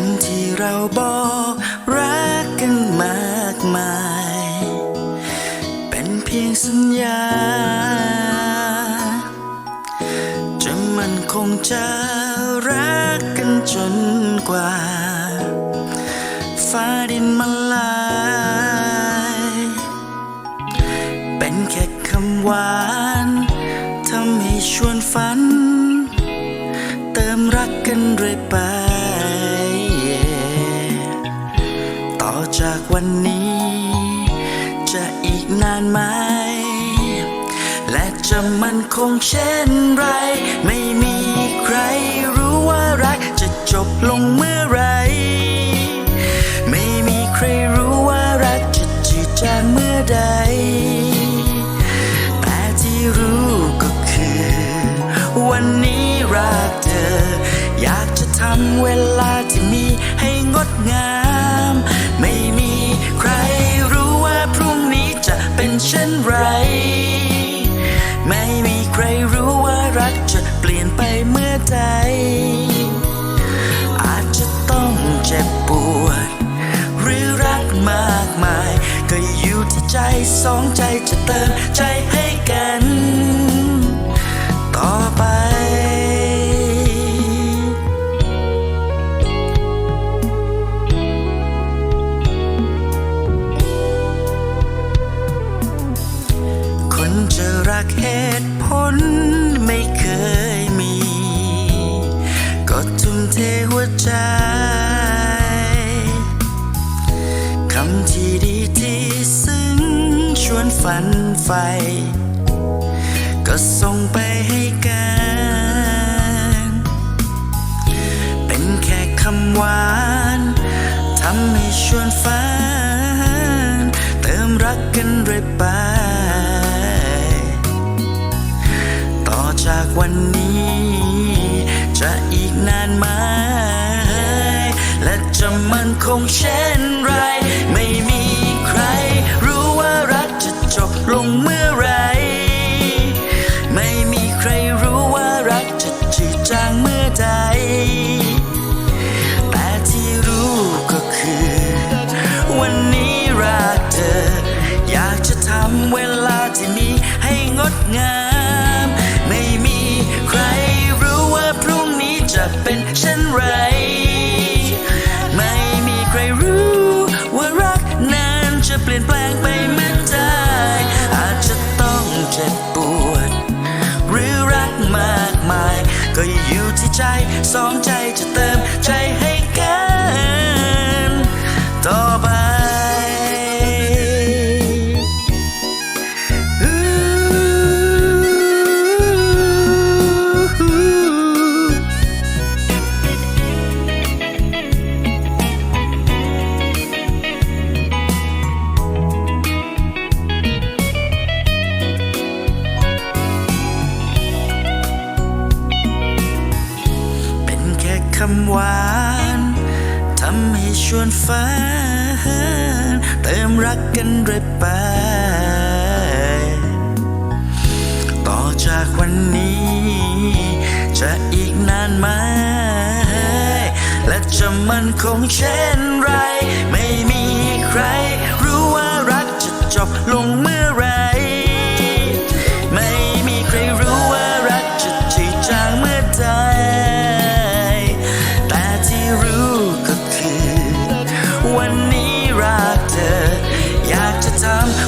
ำที่เราบอกรักกันมากมาย เป็นเพียงสัญญา จะมันคงจะรักกันจนกว่า ฟ้าดินมาลาย เป็นแค่คำหวานทำให้ชวนฝัน เติมรักกันเรื่อยไป วันนี้ จะอีกนานไหม และจะมันคงเช่นไร ไม่มีใครรู้ว่ารักจะจบลงเมื่อไร ไม่มีใครรู้ว่ารักจะจืดจางเมื่อใด แต่ที่รู้ก็คือ วันนี้รักเธอ อยากจะทำเวลาที่มีให้งดงาม ใดอาจจะต้องเจ็บปวด หรือรักมากมาย ก็อยู่ที่ใจสองใจจะเติมใจให้กัน ต่อไปคนจะรักเหตุผล เทหัวใจ คำที่ดีที่ซึ้งชวนฝันไฟ ก็ส่งไปให้กัน เป็นแค่คำหวานทำให้ชวนฝัน เติมรักกันเรื่อยไป ต่อจากวันนี้จะอีกนานไหม จะมันคงเช่นไร ไม่มีใคร รู้ว่ารักจะจบลงเมื่อไร ไม่มีใครรู้ว่ารักจะจืดจางเมื่อใด แต่ที่รู้ก็คือ วันนี้รักเธอ อยากจะทำเวลาที่มีให้งดงาม ไม่มีใครรู้ว่าพรุ่งนี้จะเป็นเช่นไร ใจสองใจจะเติมำหวานทำให้ชวนฝันเติมรักกันเรื่อยไป ต่อจากวันนี้ จะอีกนานไหมและจะมันคงเช่นไร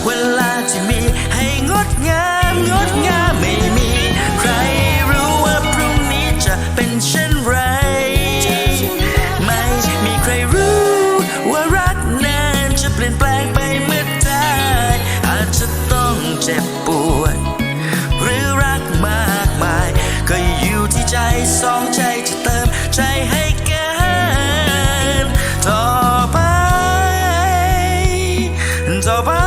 เวลาที่มีให้งดงามงดงามไม่มี ใครรู้ว่าพรุ่งนี้จะเป็นเช่นไร ไม่มีใครรู้ว่ารักนานจะเปลี่ยนแปลงไปเมื่อใดอาจจะต้องเจ็บปวดหรือรักมากมาย ก็อยู่ที่ใจสองใจจะเติมใจให้กันต่อไป走吧。